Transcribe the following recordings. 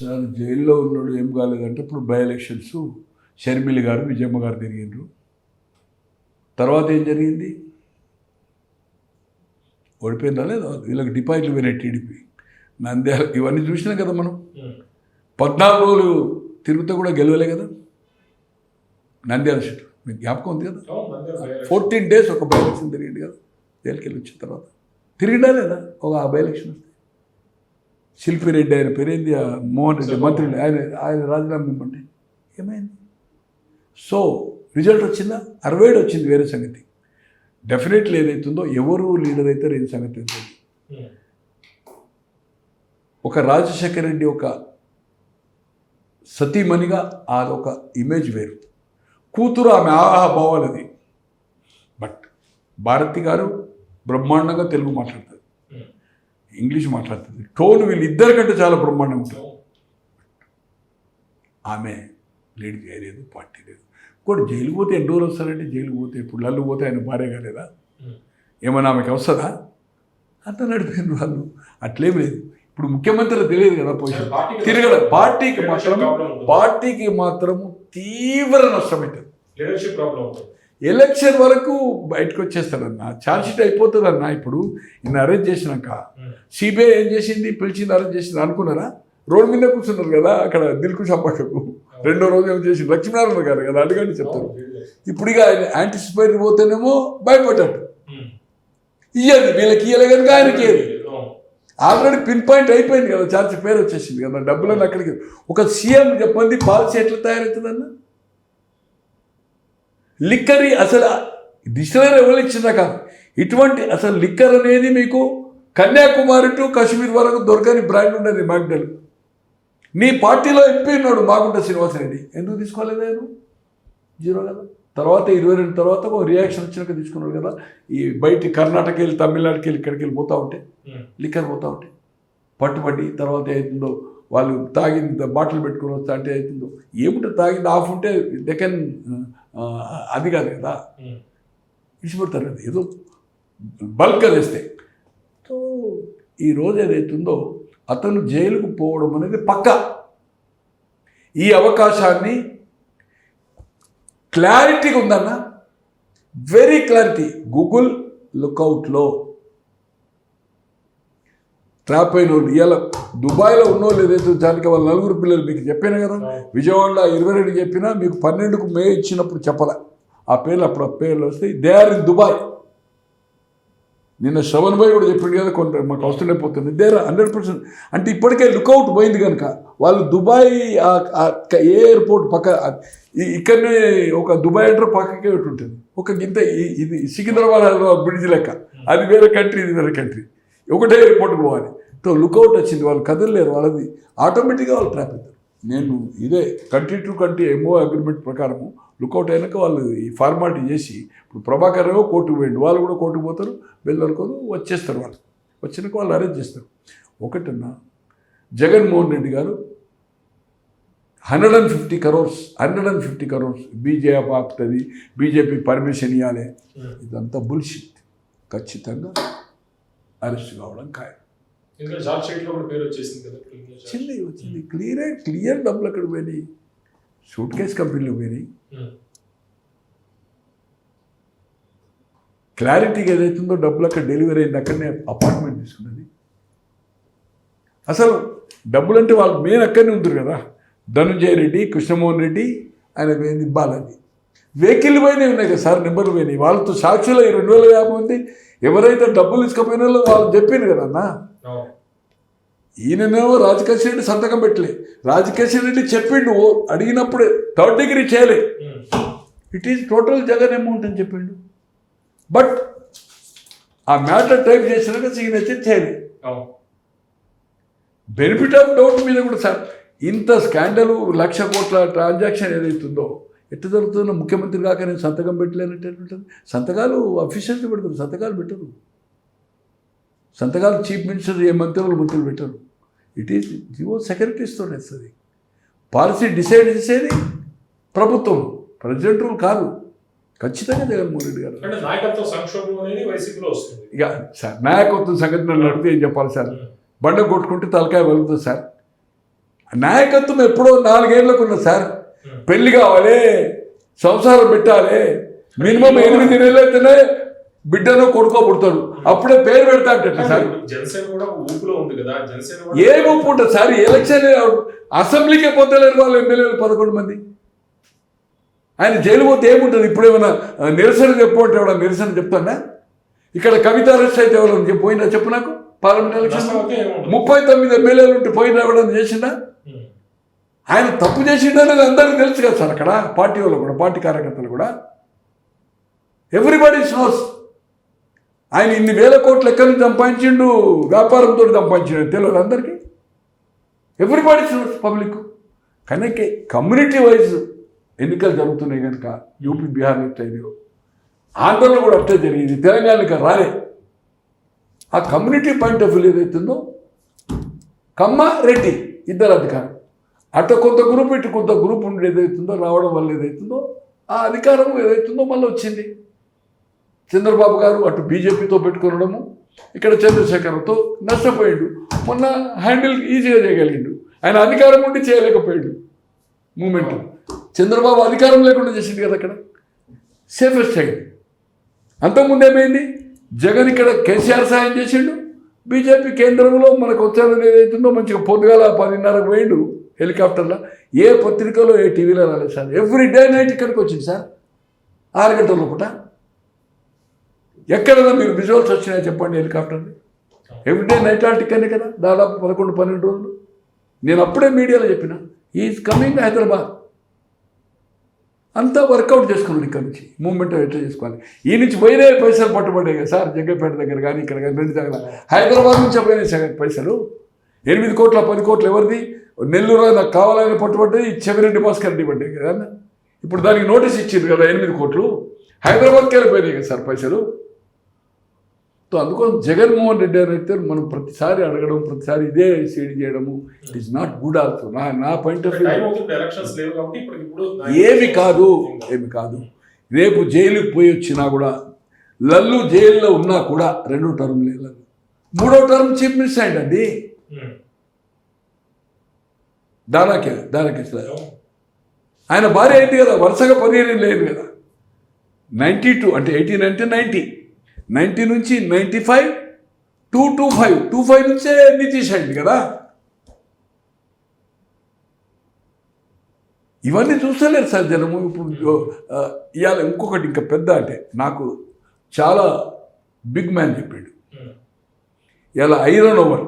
Sir జైల్లో ఉన్నాడు ఏం కాలేదంటే ఇప్పుడు బై ఎలక్షన్స్ షర్మిలి గారు విజయమ్మ గారు తిరిగిండ్రు. తర్వాత ఏం జరిగింది? ఓడిపోయిందా లేదా? వీళ్ళకి డిపాజిట్లు పోయినాయి టీడీపీ. నంద్యాల ఇవన్నీ చూసినాం కదా మనం. పద్నాలుగు రోజులు తిరుగుతూ కూడా గెలవలే కదా. నంద్యాల సీటు మీకు జ్ఞాపకం ఉంది కదా? ఫోర్టీన్ డేస్ ఒక బై ఎలక్షన్ తిరిగింది కదా. జైలుకి వెళ్ళి వచ్చిన తర్వాత. తిరిగిందా లేదా? ఒక ఆ బై ఎలక్షన్ వస్తే. శిల్పిరెడ్డి ఆయన పేరేంది? ఆ మోహన్ రెడ్డి మంత్రులు ఆయన ఆయన రాజీనామా ఇవ్వమంటే ఏమైంది? సో రిజల్ట్ వచ్చిందా? అరవై ఏడు వచ్చింది వేరే సంగతి. డెఫినెట్లీ ఏదైతుందో ఎవరు లీడర్ అవుతారో ఏం సంగతి తెలియదు. ఒక రాజశేఖర రెడ్డి ఒక సతీమణిగా అదొక ఇమేజ్ వేరు. కూతురు ఆమె ఆహాభావాలది బట్ భారతి గారు బ్రహ్మాండంగా తెలుగు మాట్లాడుతుంది ఇంగ్లీష్ మాట్లాడుతుంది. టోన్ వీళ్ళిద్దరికంటే చాలా బ్రహ్మాండంగా ఉంటుంది. ఆమె లీడ్ చేయలేదు పార్టీ లేదు. ఇంకోటి జైలు పోతే ఎన్ని రోజులు వస్తారంటే జైలు పోతే ఇప్పుడు లల్లు పోతే ఆయన భార్య కాలేదా? ఏమైనా ఆమెకి వస్తుందా అంత నడిపోయిన వాళ్ళు. అట్లేం లేదు. ఇప్పుడు ముఖ్యమంత్రి తెలియదు కదా పొజిషన్ తిరగడం పార్టీకి మాత్రం. పార్టీకి మాత్రము తీవ్ర నష్టమవుతుంది లీడర్షిప్ ప్రాబ్లం ఉంటుంది. ఎలక్షన్ వరకు బయటకు వచ్చేస్తాడన్న ఛార్జ్ షీట్ అయిపోతుందన్న ఇప్పుడు. ఈయన అరెస్ట్ చేసినాక. సిబిఐ ఏం చేసింది? పిలిచింది అరెస్ట్ చేసింది. అనుకున్నారా? రోడ్డు మీద కూర్చున్నారు కదా అక్కడ దిల్కుష్ అప్పకకు రెండో రోజు ఏం చేసి లక్ష్మీనారాయణ గారు కదా అడగండి చెప్తారు. ఇప్పుడు ఇక ఆయన యాంటిసిపేట్ పోతేనేమో భయపడ్డాడు. ఇయ్యదు వీళ్ళకి ఇయ్యలే కనుక ఆయనకి ఇయ్యదు. ఆల్రెడీ పిన్ పాయింట్ అయిపోయింది కదా ఛార్జ్ పేరు వచ్చేసింది కదా డబ్బులను అక్కడికి. ఒక సీఎం చెప్పండి పాలసీ ఎట్లా తయారవుతుందన్న? లిక్కరి అసలు ఎవరు ఇచ్చిందా కాదు ఇటువంటి అసలు లిక్కర్ అనేది మీకు కన్యాకుమారి టు కాశ్మీర్ వరకు దొరకని బ్రాండ్ ఉండేది మాగ్డల్ నీ పార్టీలో ఎంపీ ఉన్నాడు మాగుంట శ్రీనివాసరెడ్డి. ఎందుకు తీసుకోలేదు ఆయన? జీరో కదా. తర్వాత ఇరవై రెండు తర్వాత ఒక రియాక్షన్ వచ్చినాక తీసుకున్నాడు కదా. ఈ బయట కర్ణాటక వెళ్ళి తమిళనాడుకి వెళ్ళి ఇక్కడికి వెళ్ళి పోతూ ఉంటే లిక్కర్ పోతూ ఉంటాయి పట్టుబడి తర్వాత అవుతుందో వాళ్ళు తాగింది బాటిల్ పెట్టుకుని వస్తా అంటే అవుతుందో ఏమిటో తాగింది ఆఫ్ ఉంటే దెకెన్ అది కాదు కదా. ఇచ్చిపెడతారు కదా ఏదో బల్క్ వేస్తే. సో ఈ రోజు ఏదైతుందో అతను జైలుకు పోవడం అనేది పక్క. ఈ అవకాశాన్ని క్లారిటీగా ఉందన్న? వెరీ క్లారిటీ గూగుల్ లుకౌట్లో ట్రాప్ అయిన వాళ్ళు. ఇవాళ దుబాయ్లో ఉన్నోళ్ళు ఏదైతే దానికి వాళ్ళ నలుగురు పిల్లలు మీకు చెప్పాను కదా విజయవాడలో ఇరవై రెండు చెప్పినా మీకు పన్నెండుకు మే ఇచ్చినప్పుడు చెప్పాల. ఆ పేర్లు అప్పుడు ఆ పేర్లు వస్తాయి. They are in Dubai. నిన్న శ్రవణ్ భాయ్ కూడా చెప్పిండు కదా కొంత మాకు పోతుంది దే ఆర్ హండ్రెడ్ పర్సెంట్. అంటే ఇప్పటికే లుకౌట్ పోయింది కనుక వాళ్ళు దుబాయ్ ఏ ఎయిర్పోర్ట్ పక్క ఇక్కడనే ఒక దుబాయ్ అంటారు పక్కకే ఉంటుంది ఒక గింత ఇది సికింద్రాబాద్ బ్రిడ్జ్ లెక్క. అది వేరే కంట్రీ ఇది వేరే కంట్రీ. ఒకటే ఎయిర్పోర్ట్కి పోవాలి. సో లుకౌట్ వచ్చింది వాళ్ళు కదలలేరు వాళ్ళది ఆటోమేటిక్గా వాళ్ళు ట్రాప్ అవుతారు. నేను ఇదే country to country MO agreement ప్రకారము లుకౌట్ అయినాక వాళ్ళు ఈ ఫార్మాలిటీ చేసి ఇప్పుడు ప్రభాకర్ ఏమో కోర్టుకు పోయిండు వాళ్ళు కూడా కోర్టుకు పోతారు వరకు వచ్చేస్తారు వాళ్ళు. వచ్చినాక వాళ్ళు అరేంజ్ చేస్తారు. ఒకటన్నా Jaganmohan Reddy garu hundred and fifty crores hundred and fifty crores BJP ఆపుతుంది బీజేపీ పర్మిషన్ ఇవ్వాలి ఇదంతా బుల్షిట్ ఖచ్చితంగా అరెస్ట్ కావడం ఖాయం. ఇంకా జాబ్ షీట్లో కూడా పేరు వచ్చేసింది కదా వచ్చింది వచ్చింది. క్లియర్ క్లియర్ డబ్బులు అక్కడ పోయినాయి? సూట్ కేస్ కంపెనీలు పోయినాయి. క్లారిటీగా ఏదైతుందో డబ్బులు అక్కడ డెలివరీ అయింది అక్కడనే అపార్ట్మెంట్ తీసుకున్నది. అసలు డబ్బులు అంటే వాళ్ళు మెయిన్ అక్కడనే ఉంటారు కదా. ధనుంజయ రెడ్డి కృష్ణమోహన్ రెడ్డి ఆయన పోయింది బాలాజీ. వెహికల్ పోయినాయి ఉన్నాయి కదా సార్ నెంబర్లు పోయినాయి వాళ్ళతో సాక్షులు ఈ రెండు వేల యాభై మంది ఎవరైతే డబ్బులు తీసుకుపోయిన వాళ్ళు చెప్పింది కదా అన్న? ఈయననేమో రాజకేశ్ రెడ్డి సంతకం పెట్టలే. రాజకేశ్ రెడ్డి చెప్పిండు ఓ అడిగినప్పుడే థర్డ్ డిగ్రీ చేయలే. It is total Jagan amount అని చెప్పిండు. బట్ ఆ మ్యాటర్ టైప్ చేసినాక సిగ్నేచర్ చేయలే. బెనిఫిట్ ఆఫ్ డౌట్ మీద కూడా సార్ ఇంత స్కాండల్ లక్ష కోట్ల ట్రాన్సాక్షన్ ఏదైతుందో ఎట్లా జరుగుతుందో ముఖ్యమంత్రి కాక నేను సంతకం పెట్టలేనట్టు ఉంటుంది. సంతకాలు అఫీషియల్స్ పెడతారు సంతకాలు పెట్టరు. సంతకాలు చీఫ్ మినిస్టర్ ఏ మంత్రులు మంత్రులు పెట్టరు. ఇట్ ఈస్ జివో సెక్రటరీస్తో వస్తుంది. పాలసీ డిసైడ్ చేసేది ప్రభుత్వం. ప్రెసిడెంట్ రూల్ కాదు. ఖచ్చితంగా జగన్మోహన్ రెడ్డి గారు. అంటే నాయకత్వ సంక్షోభం అనేది వైసీపీలో వస్తుంది. ఇక సార్ నాయకత్వం సంగతి నన్ను అడిగితే ఏం చెప్పాలి సార్? బండ కొట్టుకుంటే తలకాయ వలుగుతుంది సార్. నాయకత్వం ఎప్పుడో నాలుగేళ్ళకు ఉన్నది సార్. పెళ్ళి కావాలి సంసారం పెట్టాలి. మినిమం ఎనిమిది నెలలు అయితేనే బిడ్డను కొడుకో పుడతాడు. అప్పుడే పేరు పెడతా అంటే సార్. జనసేన కూడా ఊపులో ఉంది కదా జనసేన కూడా ఏ ఊపు ఉంటుంది సార్? ఎలక్షన్ అసెంబ్లీకే పోతలేరు వాళ్ళు ఎమ్మెల్యేలు పదకొండు మంది. ఆయన జైలు పోతే ఏముంటుంది? ఇప్పుడు ఏమైనా నిరసన చెప్పమంటే ఎవడ నిరసన చెప్తాడా? ఇక్కడ కవిత అరెస్ట్ అయితే ఎవరు? పోయినా చెప్పు నాకు? Parliament election. ముప్పై తొమ్మిది ఎమ్మెల్యేలు ఉంటే పోయినా ఎవడన్నా చేసిందా. ఆయన తప్పు చేసిండని అందరికీ తెలుసు కదా సార్ అక్కడ. పార్టీ వాళ్ళు కూడా పార్టీ కార్యకర్తలు కూడా. ఎవ్రీబడీ నోస్ ఆయన ఇన్ని వేల కోట్లు ఎక్కడి నుంచి సంపాదించిండు? వ్యాపారంతో సంపాదించిండు తెలియదు అందరికీ. ఎవ్రీబడి నోస్ పబ్లిక్ కనుక కమ్యూనిటీ వైజ్ ఎన్నికలు జరుగుతున్నాయి కనుక యూపీ బీహార్ ఎట్లా అయినాయో ఆంధ్రలో కూడా అట్టే జరిగింది తెలంగాణకి రాలే. ఆ కమ్యూనిటీ పాయింట్ ఆఫ్ వ్యూ ఏదైతుందో కమ్మ రెడ్డి ఇద్దరు అధికారం అటు కొంత గ్రూప్ ఇటు కొంత గ్రూప్ ఉండి ఏదైతుందో రావడం వల్ల ఏదైతుందో ఆ అధికారం ఏదైతుందో మళ్ళీ వచ్చింది. చంద్రబాబు గారు అటు బీజేపీతో పెట్టుకునడము ఇక్కడ చంద్రశేఖర్తో నష్టపోయాడు. మొన్న హ్యాండిల్ ఈజీగా చేయగలిగిండు. ఆయన అధికారం ఉండి చేయలేకపోయాడు. మూమెంట్. చంద్రబాబు అధికారం లేకుండా చేసింది కదా అక్కడ. సేఫెస్ట్ అయింది అంతకుముందు ఏమైంది? జగన్ ఇక్కడ కేసీఆర్ సాయం చేసిండు. బీజేపీ కేంద్రంలో మనకు వచ్చేది ఏదైతుందో మంచిగా పొద్దుగాల పదిన్నరకు పోయిండు. హెలికాప్టర్లో ఏ పత్రికలో ఏ టీవీలో రాలేదు సార్. ఎవ్రీ డే నైట్ ఇక్కడికి వచ్చింది సార్. ఆరు గంటల పూట ఎక్కడైనా మీరు విజువల్స్ వచ్చినాయో చెప్పండి హెలికాప్టర్ని. ఎవ్రీడే నైట్ ఆర్టికనే కదా దాదాపు పదకొండు పన్నెండు రోజులు. నేను అప్పుడే మీడియాలో చెప్పిన ఈజ్ కమింగ్ హైదరాబాద్ అంతా వర్కౌట్ చేసుకున్నాడు ఇక్కడ నుంచి. మూమెంట్ ఎట్లా చేసుకోవాలి. ఈ నుంచి పోయినే పైసలు పట్టుబడ్డాయి కదా సార్ జగ్గపేట దగ్గర కానీ ఇక్కడ కానీ రెండు దగ్గర హైదరాబాద్ నుంచి పోయినాయి సార్ పైసలు. ఎనిమిది కోట్ల పది కోట్లు ఎవరిది? నెల్లూరు నాకు కావాలని పట్టుబడ్డాయి చెవిరెడ్డి భాస్కర్ రెడ్డి పడ్డాయి కదా. ఇప్పుడు దానికి నోటీస్ ఇచ్చింది కదా ఎనిమిది కోట్లు. హైదరాబాద్కి వెళ్ళిపోయినాయి కదా సార్ పైసలు. సో అందుకోసం జగన్మోహన్ రెడ్డి అని అయితే మనం ప్రతిసారి అడగడం ప్రతిసారి ఇదే సీడీ చేయడము it is not good also నా నా పాయింట్ ఆఫ్ వ్యూ ఏమి కాదు ఏమి కాదు. రేపు జైలుకి పోయి వచ్చినా కూడా లల్లు జైల్లో ఉన్నా కూడా రెండో టర్మ్ లేదు. మూడో టర్మ్ చీఫ్ మినిస్టర్ ఉమ్. దానాకే దానాకే ఆయన భార్య అయింది కదా వరుసగా పదిహేను లేదు కదా. నైంటీ టూ అంటే ఎయిటీన్ అంటే నైంటీ నైంటీ నుంచి ninety five two two five. Two five నుంచే నితీష్ అయింది కదా. ఇవన్నీ చూస్తలేరు సార్ జనము. ఇప్పుడు ఇవాళ ఇంకొకటి ఇంకా పెద్ద అంటే నాకు చాలా బిగ్ మ్యాన్ చెప్పాడు. ఇలా ఐరన్ ఓవర్.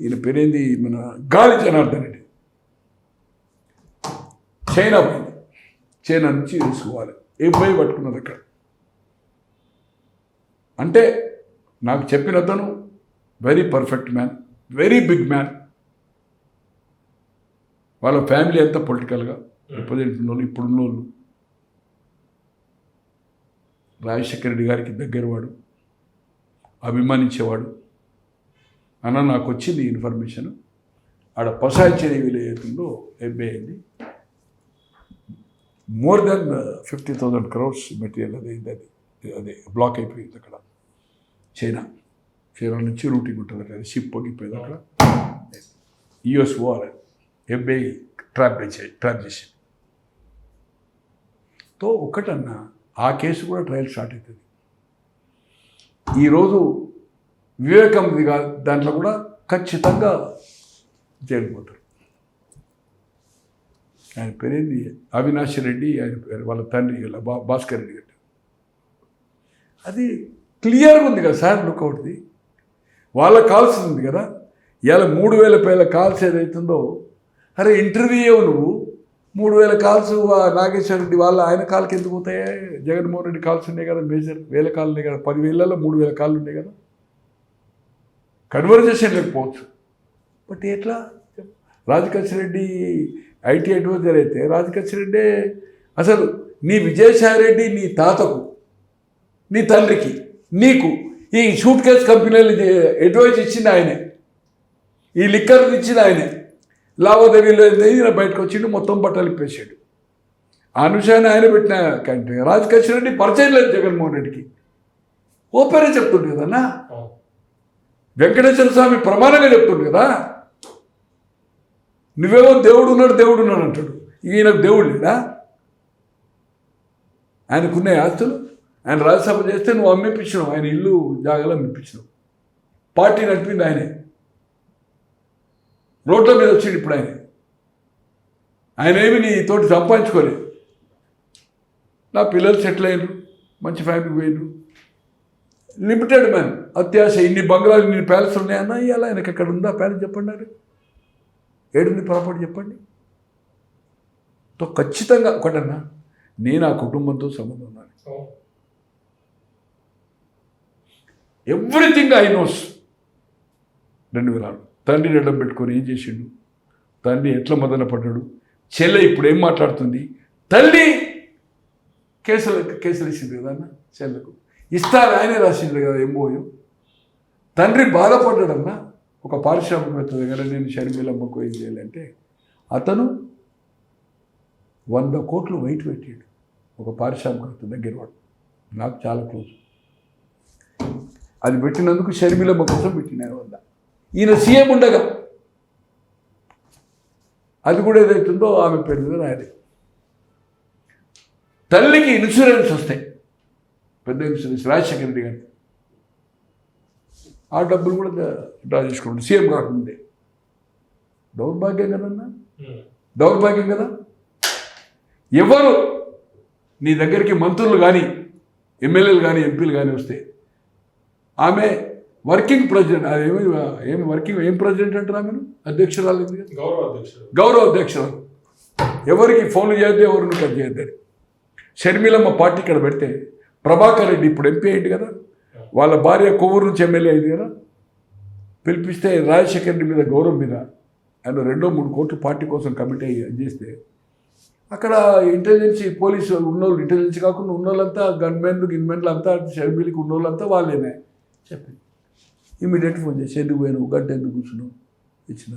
ఈయన పేరేంది? మన గాలి జనార్దన్ రెడ్డి. చైనా పోయింది. చైనా నుంచి తీసుకోవాలి. ఏ పోయి పట్టుకున్నది అక్కడ? అంటే నాకు చెప్పిన అతను very perfect man very big man వాళ్ళ ఫ్యామిలీ అంతా పొలిటికల్గా రిప్రజెంట్ వాళ్ళు ఇప్పుడున్న వాళ్ళు రాజశేఖర రెడ్డి గారికి దగ్గరవాడు అభిమానించేవాడు. అన్న నాకు వచ్చింది ఇన్ఫర్మేషన్. ఆడ పసాయిచేరి విలేజ్లో ఎంబీ అయింది. More than fifty thousand crores material అది అది అదే బ్లాక్ అయిపోయింది అక్కడ. చైనా చైనా నుంచి రూటింగ్ ఉంటుంది అక్కడ షిప్ పోగిపోయింది అక్కడ. యుఎస్ పోవాలి ఎంబీఐ ట్రాప్ ట్రాప్ చేసి తో ఒకటన్నా ఆ కేసు కూడా ట్రయల్ స్టార్ట్ అవుతుంది. ఈరోజు వివేకంది దాంట్లో కూడా ఖచ్చితంగా జైలు ఆయన పేరేంది? అవినాష్ రెడ్డి ఆయన పేరు వాళ్ళ తండ్రి బా భాస్కర్ రెడ్డి గారు. అది క్లియర్గా ఉంది కదా సార్ లుకౌట్ది వాళ్ళకి కాల్సింది ఉంది కదా. ఇలా మూడు వేల పేల కాల్స్ ఏదైతుందో అరే ఇంటర్వ్యూ నువ్వు. మూడు వేల కాల్స్ నాగేశ్వర రెడ్డి వాళ్ళ ఆయన కాల్కి ఎందుకు పోతాయి? జగన్మోహన్ రెడ్డి కాల్స్ ఉన్నాయి కదా మేజర్ వేల కాళ్ళు ఉన్నాయి కదా. పదివేలలో మూడు వేల కాళ్ళు ఉన్నాయి కదా. కన్వర్జేషన్ లేకపోవచ్చు బట్ ఎట్లా? రాజకృష్ణ రెడ్డి ఐటీ అడ్వైజర్ అయితే రాజకృష్ణ రెడ్డి అసలు నీ విజయసాయి రెడ్డి నీ తాతకు నీ తండ్రికి నీకు ఈ షూట్ కేస్ కంపెనీలు అడ్వైజ్ ఇచ్చింది ఆయనే. ఈ లిక్కర్ ఇచ్చింది ఆయనే. లావాదేవీలో ఈయన బయటకు వచ్చిండు మొత్తం బట్టలు ఇప్పేసాడు. ఆ అనుషాన్ని ఆయన పెట్టిన కంటే రాజకృష్ణ రెడ్డి పరిచయం లేదు జగన్మోహన్ రెడ్డికి. ఓపెనే చెప్తుండు కదన్నా. వెంకటేశ్వర స్వామి ప్రమాణంగా చెప్తుండు కదా. నువ్వేమో దేవుడు ఉన్నాడు దేవుడు ఉన్నాడు అంటాడు. ఈయనకు దేవుడు లేడా? ఆయనకున్న ఆస్తులు ఆయన రాజ్యసభ చేస్తే నువ్వు అమ్మిపించినావు ఆయన ఇల్లు జాగాలో అమ్మిపించినావు. పార్టీ నడిపింది ఆయనే. రోడ్ల మీద వచ్చిండు ఇప్పుడు ఆయన. ఆయన ఏమి నీ తోటి సంపాదించుకోలేదు నా పిల్లలు సెటిల్ అయ్యారు మంచి ఫ్యామిలీ పోయినారు లిమిటెడ్ మ్యాన్ అత్యాశ ఇన్ని బంగ్లాలు ఇన్ని ప్యాలెస్ ఉన్నాయన్నా ఇవాళ ఆయనకి అక్కడ ఉందా ప్యాలెస్ చెప్పండి అది ఏడుంది పొరపాటు చెప్పండి. తో ఖచ్చితంగా ఒకటన్నా నేను ఆ కుటుంబంతో సంబంధం ఉన్నాను ఎవ్రీథింగ్ ఐ నోస్ రెండు వేల తండ్రి తండ్రిని పెట్టుకొని ఏం చేసిండు? తండ్రి ఎట్లా మదన పడ్డాడు? చెల్లె ఇప్పుడు ఏం మాట్లాడుతుంది? తల్లి కేసులు కేసులు ఇచ్చింది కదా అన్న చెల్లకు. ఇస్తారు ఆయనే రాసిండు కదా ఎంఓయు తండ్రి బాధపడ్డాడన్నా ఒక పారిశ్రామికవేత్త దగ్గర నేను షర్మిలమ్మకు ఏం చేయాలంటే అతను వంద కోట్లు వైట్ పెట్టాడు. ఒక పారిశ్రామికవేత్త దగ్గర వాడు. నాకు చాలా క్లోజ్. అది పెట్టినందుకు షర్మిలమ్మ కోసం పెట్టిన వంద. ఈయన సీఎం ఉండగా అది కూడా ఏదైతుందో ఆమె పేరు మీద తల్లికి ఇన్సూరెన్స్ వస్తాయి. పెద్ద ఇన్సూరెన్స్ రాజశేఖర రెడ్డి గారికి ఆ డబ్బులు కూడా డ్రా చేసుకోండి సీఎం కాకముందే. దౌర్భాగ్యం కదన్నా. దౌర్భాగ్యం కదా? ఎవరు నీ దగ్గరికి మంత్రులు కానీ ఎమ్మెల్యేలు కానీ ఎంపీలు కానీ వస్తే ఆమె వర్కింగ్ ప్రెసిడెంట్ అదేమి ఏమి వర్కింగ్ ఏం ప్రెసిడెంట్ అంటారు ఆమెను? అధ్యక్షురాలు. గౌరవ అధ్యక్షుడు. గౌరవ అధ్యక్షురాలు. ఎవరికి ఫోన్లు చేయొద్దు ఎవరిని కట్ చేయొద్దని షర్మిలమ్మ పార్టీ ఇక్కడ పెడితే ప్రభాకర్ రెడ్డి ఇప్పుడు ఎంపీ అయింది కదా. వాళ్ళ భార్య కొవ్వూరు నుంచి ఎమ్మెల్యే అయింది కదా. పిలిపిస్తే రాజశేఖర రెడ్డి మీద గౌరవం మీద ఆయన రెండో మూడు కోట్లు పార్టీ కోసం కమిటీ అయ్యి చేస్తే అక్కడ ఇంటెలిజెన్స్ పోలీసు ఉన్నోళ్ళు ఇంటెలిజెన్స్ కాకుండా ఉన్నోళ్ళంతా గన్మెన్లు గిన్మెన్లు అంతా షర్మిలికి ఉన్నోళ్ళంతా వాళ్ళేనే చెప్పింది ఇమీడియట్ ఫోన్ చేసి ఎందుకు పోయినావు? గడ్డ ఎందుకు కూర్చున్నావు? ఇచ్చిన.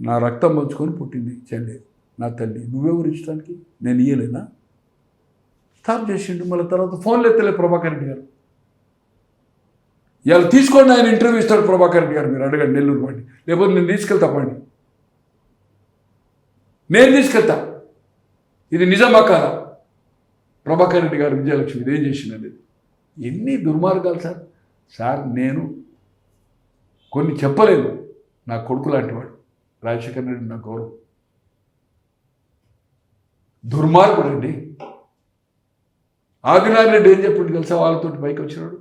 నా రక్తం పంచుకొని పుట్టింది చెల్లి నా తల్లి. నువ్వెవరు ఇచ్చడానికి? నేను ఇయ్యలేనా? స్టాప్ చేసిండు మళ్ళీ తర్వాత ఫోన్లు ఎత్తలే ప్రభాకర్ రెడ్డి గారు. ఇవాళ తీసుకోండి ఆయన ఇంటర్వ్యూ ఇస్తాడు ప్రభాకర్ రెడ్డి గారు మీరు అడగండి నెల్లూరు పండి. లేకపోతే నేను తీసుకెళ్తా పండి. నేను తీసుకెళ్తా. ఇది నిజమా కాదా? ప్రభాకర్ రెడ్డి గారు విజయలక్ష్మి ఇదేం చేసిందండి ఎన్ని దుర్మార్గాలు సార్. సార్ నేను కొన్ని చెప్పలేను నా కొడుకు లాంటివాడు రాజశేఖర్ రెడ్డి నా గౌరవం. దుర్మార్గుడండి ఆదినారాయణ రెడ్డి ఏం చెప్పుడు తెలుసా? వాళ్ళతో పైకి వచ్చినాడు.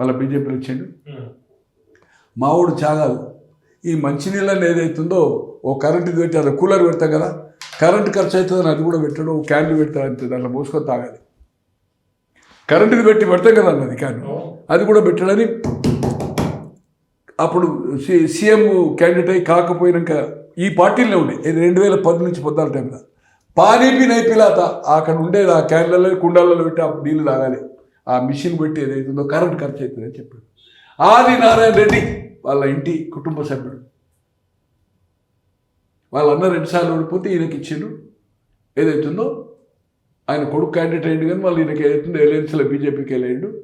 వాళ్ళ బీజేపీలో వచ్చాడు ఉమ్. మావాడు చాగాలు ఈ మంచినీళ్ళని ఏదైతుందో ఓ కరెంటు పెట్టి అది కూలర్ పెడతాం కదా కరెంటు ఖర్చు అవుతుందని అది కూడా పెట్టాడు ఓ క్యాన్లు పెడతాడు అంతే దాంట్లో పోసుకొని తాగాలి. కరెంటుది పెట్టి పెడతాం కదా అన్నది అవును. అది కూడా పెట్టాడని అప్పుడు సీఎం క్యాండిడేట్ అయి కాకపోయినాక ఈ పార్టీలో ఉండే రెండు వేల పది నుంచి పొద్దాల టైంలో. పానీపి నైపిలాత అక్కడ ఉండేది ఆ క్యాన్లలో కుండాలలో పెట్టి ఆ నీళ్ళు తాగాలి. ఆ మిషన్ పెట్టి ఏదైతుందో కరెంట్ ఖర్చు అవుతుందని చెప్పాడు. ఆది నారాయణ రెడ్డి వాళ్ళ ఇంటి కుటుంబ సభ్యుడు. వాళ్ళన్న రెండుసార్లు ఓడిపోతే ఈయనకి ఇచ్చిండు. ఏదైతుందో ఆయన కొడుకు క్యాండిడేట్ అయ్యిండు కానీ వాళ్ళు ఈయనకి ఏదైతుందో ఎలయన్స్లో బీజేపీకి వెళ్ళాడు.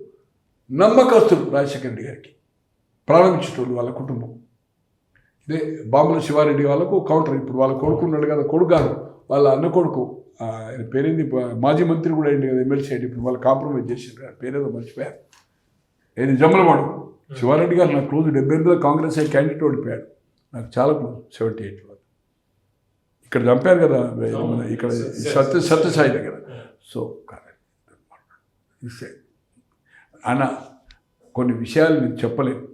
నమ్మకస్తులు రాజశేఖర రెడ్డి గారికి. ప్రారంభించేటోళ్ళు వాళ్ళ కుటుంబం. ఇదే బాంబుల శివారెడ్డి వాళ్ళకు కౌంటర్ ఇప్పుడు వాళ్ళ కొడుకున్నాడు కదా కొడుకు కాదు వాళ్ళ అన్న కొడుకు ఆయన పేరేంది? మాజీ మంత్రి కూడా అయింది కదా ఎమ్మెల్సీ అయ్యి ఇప్పుడు వాళ్ళు కాంప్రమైజ్ చేసిండ్రు. ఆయన పేరేదో మర్చిపోయారు ఏది? జమ్మలవాడు. శివారెడ్డి గారు నాకు క్లోజ్ డెబ్బై ఎనిమిదిలో కాంగ్రెస్ అయ్యి క్యాండిడేట్ ఓడిపోయాడు. నాకు చాలా క్లోజ్. సెవెంటీ ఎయిట్ ఇక్కడ చంపారు కదా ఇక్కడ సత్య సత్యసాయి దగ్గర. సో అన్న కొన్ని విషయాలు నేను చెప్పలేను.